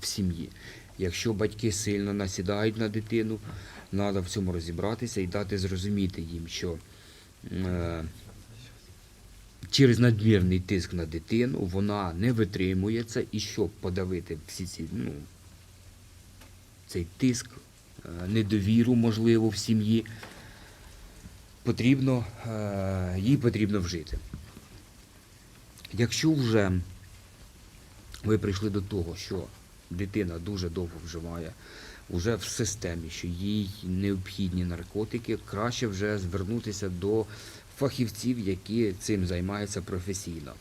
в сім'ї. Якщо батьки сильно насідають на дитину, треба в цьому розібратися і дати зрозуміти їм, що е, через надмірний тиск на дитину вона не витримує це, і щоб подавити всі ці, ну, цей тиск, е, недовіру, можливо, в сім'ї, потрібно, е, їй потрібно вжити. Якщо вже ви прийшли до того, що дитина дуже довго вживає, вже в системі, що їй необхідні наркотики, краще вже звернутися до фахівців, які цим займаються професійно.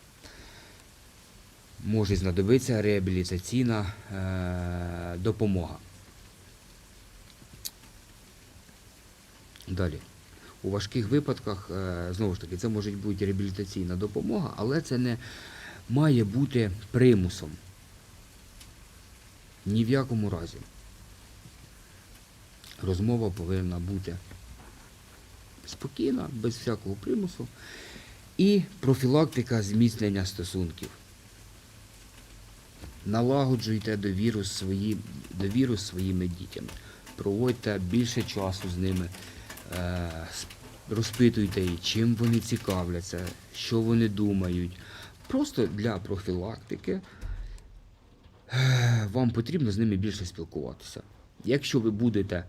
Може знадобитися реабілітаційна е, допомога. Далі. У важких випадках, е, знову ж таки, це може бути реабілітаційна допомога, але це не має бути примусом. Ні в якому разі. Розмова повинна бути спокійна, без всякого примусу. І профілактика зміцнення стосунків. Налагоджуйте довіру, свої, довіру своїми дітями. Проводьте більше часу з ними. Е, розпитуйте їх, чим вони цікавляться, що вони думають. Просто для профілактики вам потрібно з ними більше спілкуватися. Якщо ви будете,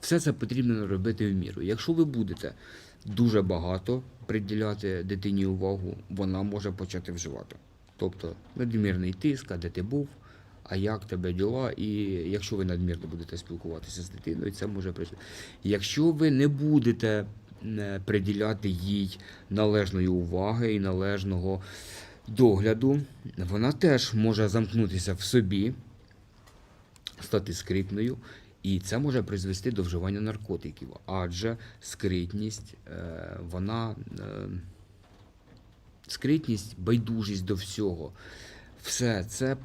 все це потрібно робити в міру. Якщо ви будете дуже багато приділяти дитині увагу, вона може почати вживати. Тобто надмірний тиск, а де ти був, а як тебе діла, і якщо ви надмірно будете спілкуватися з дитиною, це може прийти. Якщо ви не будете е, приділяти їй належної уваги і належного догляду, вона теж може замкнутися в собі, стати скритною, і це може призвести до вживання наркотиків, адже скритність, е, вона. е, Скритність, байдужість до всього. Все це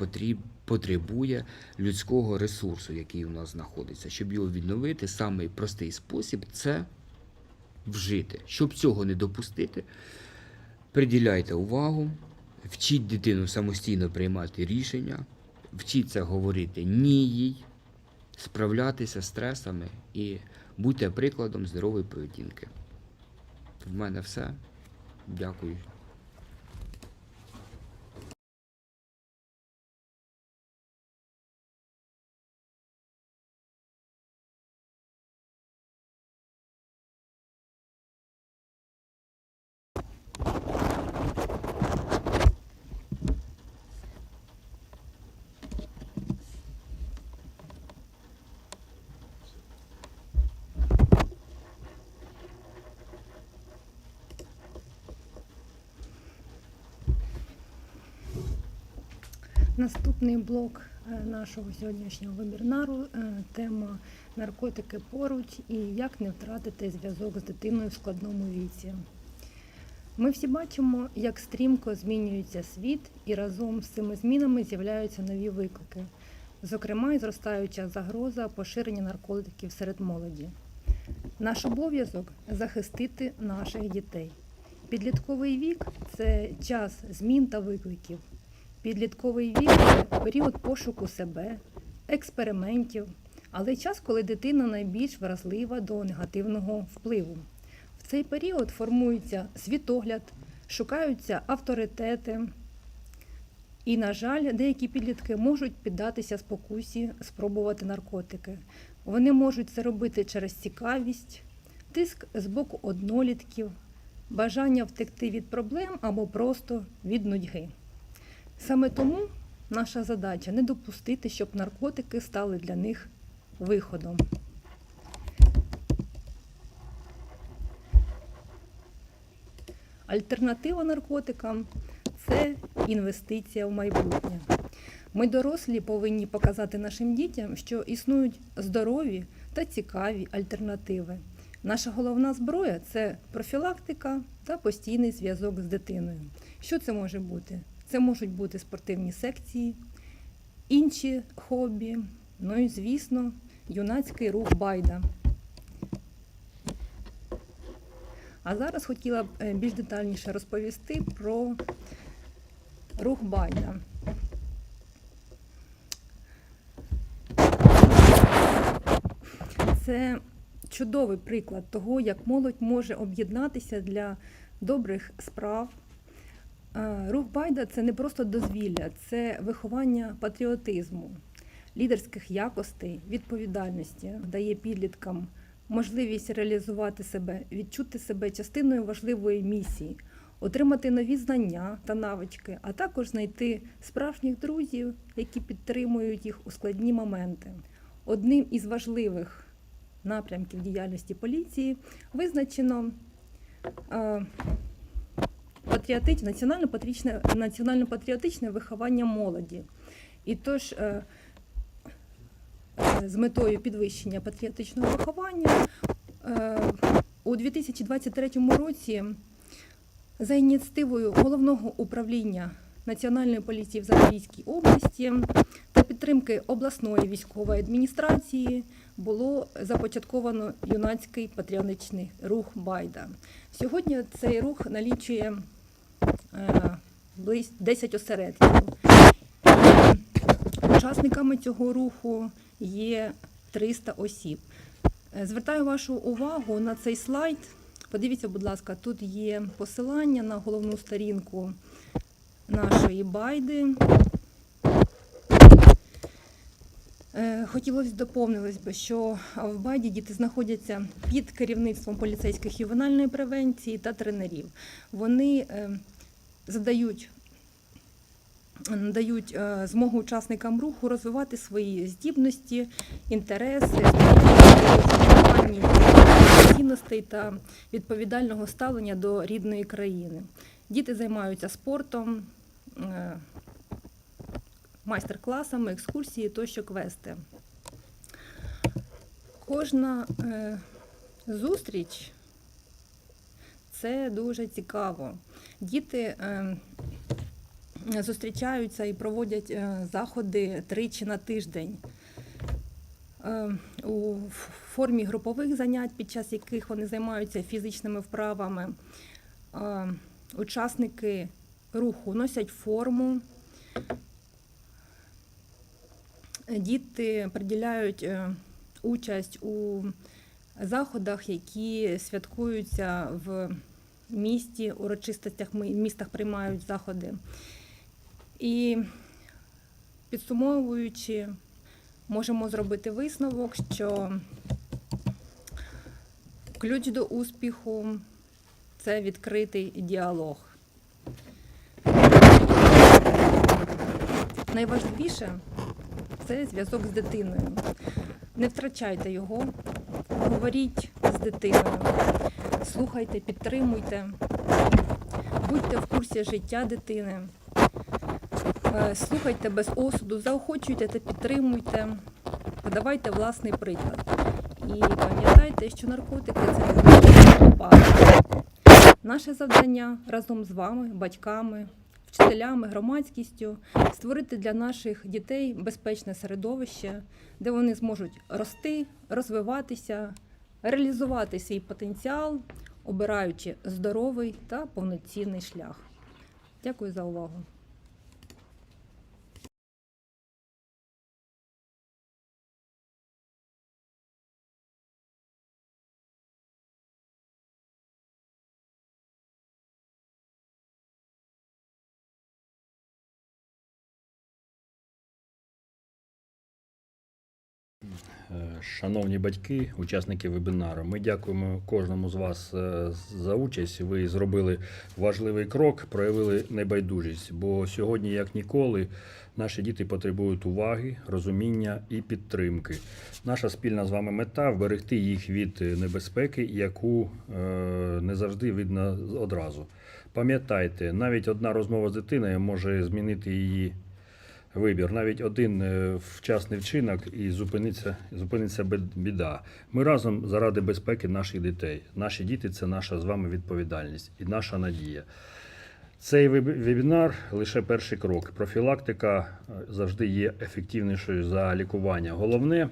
потребує людського ресурсу, який у нас знаходиться. Щоб його відновити, самий простий спосіб це вжити. Щоб цього не допустити, приділяйте увагу, вчіть дитину самостійно приймати рішення, вчіться говорити ні їй, справлятися з стресами і будьте прикладом здорової поведінки. В мене все. Дякую. Наступний блок е, нашого сьогоднішнього вебінару е, тема наркотики поруч і як не втратити зв'язок з дитиною в складному віці. Ми всі бачимо, як стрімко змінюється світ, і разом з цими змінами з'являються нові виклики, зокрема, і зростаюча загроза поширення наркотиків серед молоді. Наш обов'язок захистити наших дітей. Підлітковий вік це час змін та викликів. Підлітковий вік період пошуку себе, експериментів, але час, коли дитина найбільш вразлива до негативного впливу. В цей період формується світогляд, шукаються авторитети. І, на жаль, деякі підлітки можуть піддатися спокусі спробувати наркотики. Вони можуть це робити через цікавість, тиск з боку однолітків, бажання втекти від проблем або просто від нудьги. Саме тому наша задача не допустити, щоб наркотики стали для них виходом. Альтернатива наркотикам це інвестиція в майбутнє. Ми, дорослі, повинні показати нашим дітям, що існують здорові та цікаві альтернативи. Наша головна зброя це профілактика та постійний зв'язок з дитиною. Що це може бути? Це можуть бути спортивні секції, інші хобі, ну і, звісно, юнацький рух байда. А зараз хотіла б е, більш детальніше розповісти про рух байда. Це чудовий приклад того, як молодь може об'єднатися для добрих справ. Рух Байда це не просто дозвілля, це виховання патріотизму, лідерських якостей, відповідальності, дає підліткам можливість реалізувати себе, відчути себе частиною важливої місії, отримати нові знання та навички, а також знайти справжніх друзів, які підтримують їх у складні моменти. Одним із важливих напрямків діяльності поліції визначено патріотичне, національно-патріотичне, національно-патріотичне виховання молоді. І тож е, е, з метою підвищення патріотичного виховання е, у 2023 році за ініціативою головного управління Національної поліції в Запорізькій області та підтримки обласної військової адміністрації було започатковано юнацький патріотичний рух Байда. Сьогодні цей рух налічує 10 осередків. І Учасниками цього руху є 300 осіб. Е, Звертаю вашу увагу на цей слайд. Подивіться, будь ласка, тут є посилання на головну сторінку нашої байди. Е, Хотілося б доповнилось би, що в байді діти знаходяться під керівництвом поліцейських ювенальної превенції та тренерів. Вони е, задають надають е, змогу учасникам руху розвивати свої здібності, інтереси, цінностей та відповідального ставлення до рідної країни. Діти займаються спортом, е, майстер-класами, екскурсії тощо квести. Кожна е, зустріч це дуже цікаво. Діти е, зустрічаються і проводять е, заходи тричі на тиждень. Е, У формі групових занять, під час яких вони займаються фізичними вправами. Е, Учасники руху носять форму. Діти приділяють е, участь у заходах, які святкуються в місті, урочистостях містах приймають заходи. І підсумовуючи, можемо зробити висновок, що ключ до успіху це відкритий діалог. Найважливіше це зв'язок з дитиною. Не втрачайте його, говоріть з дитиною, слухайте, підтримуйте, будьте в курсі життя дитини, Е, слухайте без осуду, заохочуйте та підтримуйте, подавайте власний приклад. І пам'ятайте, що наркотики це не випадок. Наше завдання разом з вами, батьками, вчителями, громадськістю створити для наших дітей безпечне середовище, де вони зможуть рости, розвиватися, реалізувати свій потенціал, обираючи здоровий та повноцінний шлях. Дякую за увагу. Шановні батьки, учасники вебінару, ми дякуємо кожному з вас е, за участь. Ви зробили важливий крок, проявили небайдужість, бо сьогодні, як ніколи, наші діти потребують уваги, розуміння і підтримки. Наша спільна з вами мета вберегти їх від небезпеки, яку е, не завжди видно одразу. Пам'ятайте, навіть одна розмова з дитиною може змінити її вибір. Навіть один е, вчасний вчинок і зупиниться, зупиниться біда. Ми разом заради безпеки наших дітей. Наші діти це наша з вами відповідальність і наша надія. Цей вебінар лише перший крок. Профілактика е, завжди є ефективнішою за лікування. Головне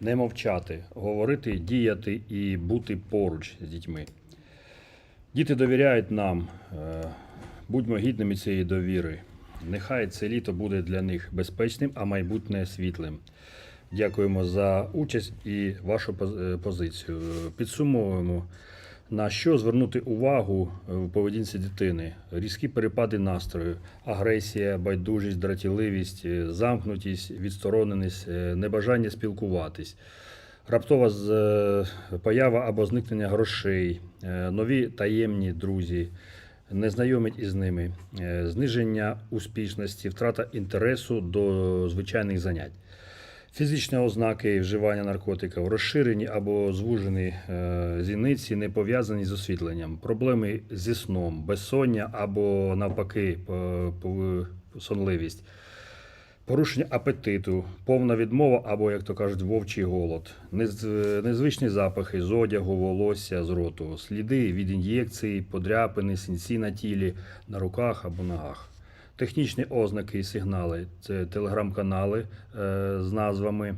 не мовчати, говорити, діяти і бути поруч з дітьми. Діти довіряють нам. Е, Будьмо гідними цієї довіри. Нехай це літо буде для них безпечним, а майбутнє світлим. Дякуємо за участь і вашу е, позицію. Підсумовуємо. На що звернути увагу е, в поведінці дитини? Різкі перепади настрою, агресія, байдужість, дратівливість, е, замкнутість, відстороненість, небажання спілкуватись, раптова поява або зникнення грошей, нові таємні друзі, не знайомить із ними, е, зниження успішності, втрата інтересу до звичайних занять. Фізичні ознаки вживання наркотиків, розширені або звужені е, зіниці, не пов'язані з освітленням, проблеми зі сном, безсоння або навпаки сонливість, порушення апетиту, повна відмова або, як то кажуть, вовчий голод, нез- незвичні запахи з одягу, волосся, з роту, сліди від ін'єкцій, подряпини, сінці на тілі, на руках або ногах. Технічні ознаки і сигнали це телеграм-канали е, з назвами,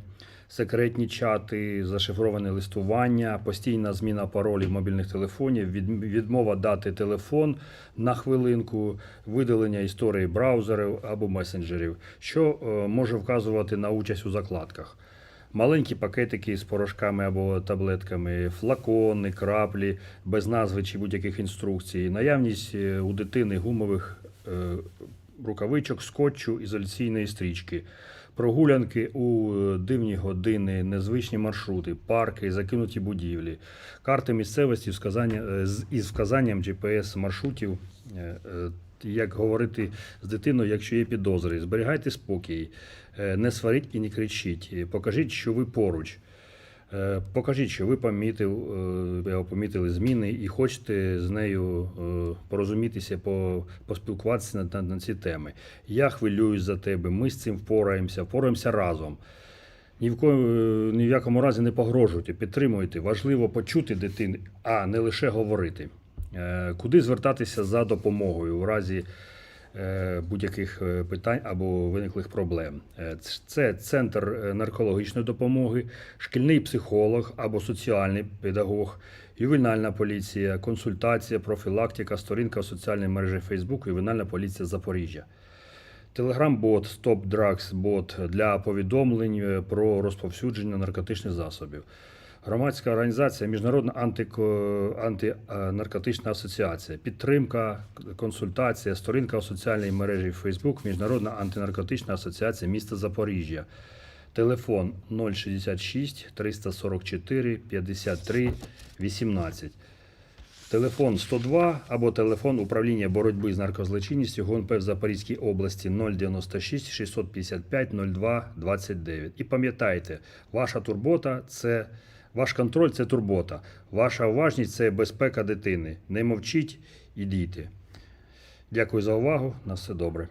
секретні чати, зашифроване листування, постійна зміна паролів мобільних телефонів, відмова дати телефон на хвилинку, видалення історії браузерів або месенджерів, що е, може вказувати на участь у закладках. Маленькі пакетики з порошками або таблетками, флакони, краплі, без назви чи будь-яких інструкцій, наявність е, у дитини гумових е, рукавичок, скотчу, ізоляційної стрічки, прогулянки у е, дивні години, незвичні маршрути, парки, закинуті будівлі, карти місцевості е, із вказанням GPS маршрутів. е, Як говорити з дитиною, якщо є підозри, зберігайте спокій, не сваріть і не кричіть. Покажіть, що ви поруч. Е, Покажіть, що ви помітив, е, помітили зміни і хочете з нею е, порозумітися, поспілкуватися на, на, на ці теми. Я хвилююсь за тебе, ми з цим впораємося, впораємося разом. Ні в, ко, е, ні в якому разі не погрожуйте, підтримуйте. Важливо почути дитину, а не лише говорити. Куди звертатися за допомогою у разі будь-яких е, питань або виниклих проблем. Е, Це центр е, наркологічної допомоги, шкільний психолог або соціальний педагог, ювенальна поліція, консультація, профілактика, сторінка в соціальній мережі Facebook, ювенальна поліція Запоріжжя. Телеграм-бот Stop Drugs Bot для повідомлень е, про розповсюдження наркотичних засобів. Громадська організація Міжнародна антинаркотична асоціація, підтримка, консультація, сторінка у соціальній мережі Facebook Міжнародна антинаркотична асоціація міста Запоріжжя. Телефон 066 344 53 18. Телефон 102 або телефон управління боротьби з наркозлочинністю ГУНП в Запорізькій області 096 655 02 29. І пам'ятайте, ваша турбота це ваш контроль це турбота. Ваша уважність це безпека дитини. Не мовчіть і. Дякую за увагу. На все добре.